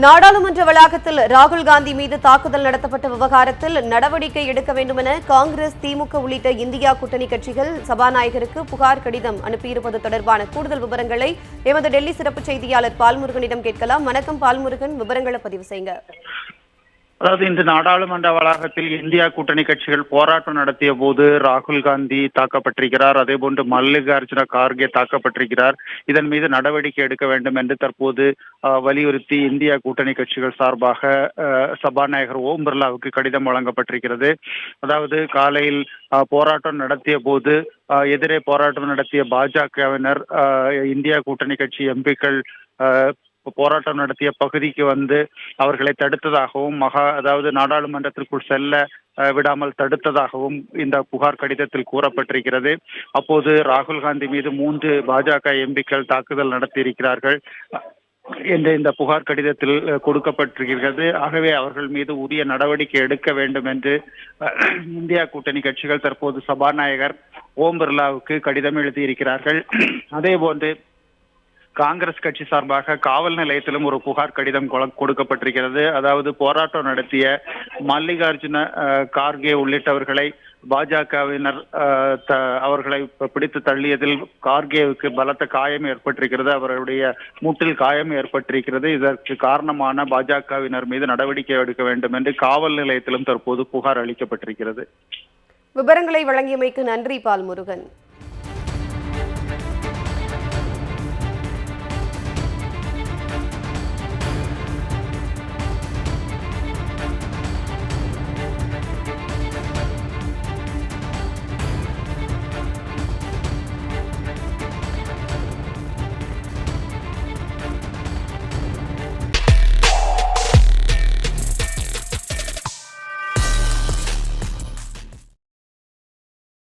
நாடாளுமன்ற வளாகத்தில் ராகுல் காந்தி மீது தாக்குதல் நடத்தப்பட்ட விவகாரத்தில் நடவடிக்கை எடுக்க வேண்டுமென காங்கிரஸ் திமுக உள்ளிட்ட இந்தியா கூட்டணி கட்சிகள் சபாநாயகருக்கு புகார் கடிதம் அனுப்பியிருப்பது தொடர்பான கூடுதல் விவரங்களை எமது டெல்லி சிறப்பு செய்தியாளர் பால்முருகனிடம் கேட்கலாம். வணக்கம் பால்முருகன் விவரங்களை பதிவு செய்யுங்க. அதாவது இன்று நாடாளுமன்ற வளாகத்தில் இந்தியா கூட்டணி கட்சிகள் போராட்டம் நடத்திய போது ராகுல் காந்தி தாக்கப்பட்டிருக்கிறார். அதே போன்று மல்லிகார்ஜுன கார்கே தாக்கப்பட்டிருக்கிறார். இதன் மீது நடவடிக்கை எடுக்க வேண்டும் என்று தற்போது வலியுறுத்தி இந்தியா கூட்டணி கட்சிகள் சார்பாக அஹ், சபாநாயகர் ஓம் பிர்லாவுக்கு கடிதம் வழங்கப்பட்டிருக்கிறது. அதாவது காலையில் போராட்டம் நடத்திய போது அஹ், எதிரே போராட்டம் நடத்திய பாஜகவினர் இந்தியா கூட்டணி கட்சி எம்பிக்கள் போராட்டம் நடத்திய பகுதிக்கு வந்து அவர்களை தடுத்ததாகவும் மகா அதாவது நாடாளுமன்றத்திற்குள் செல்ல விடாமல் தடுத்ததாகவும் இந்த புகார் கடிதத்தில் கூறப்பட்டிருக்கிறது. அப்போது ராகுல் காந்தி மீது மூன்று பாஜக எம்பிக்கள் தாக்குதல் நடத்தியிருக்கிறார்கள். என்ற இந்த புகார் கடிதத்தில் கொடுக்கப்பட்டிருக்கிறது. ஆகவே அவர்கள் மீது உரிய நடவடிக்கை எடுக்க வேண்டும் என்று அஹ், இந்தியா கூட்டணி கட்சிகள் தற்போது சபாநாயகர் ஓம் பிர்லாவுக்கு கடிதம் எழுதியிருக்கிறார்கள். அதே போன்று காங்கிரஸ் கட்சி சார்பாக காவல் நிலையத்திலும் ஒரு புகார் கடிதம் கொடுக்கப்பட்டிருக்கிறது. அதாவது போராட்டம் நடத்திய மல்லிகார்ஜுன கார்கே உள்ளிட்டவர்களை பாஜகவினர் அவர்களை பிடித்து தள்ளியதில் கார்கேவுக்கு பலத்த காயம் ஏற்பட்டிருக்கிறது. அவருடைய மூட்டில் காயம் ஏற்பட்டிருக்கிறது. இதற்கு காரணமான பாஜகவினர் மீது நடவடிக்கை எடுக்க வேண்டும் என்று காவல் நிலையத்திலும் தற்போது புகார் அளிக்கப்பட்டிருக்கிறது. விவரங்களை வழங்கியமைக்கு நன்றி பால்முருகன்.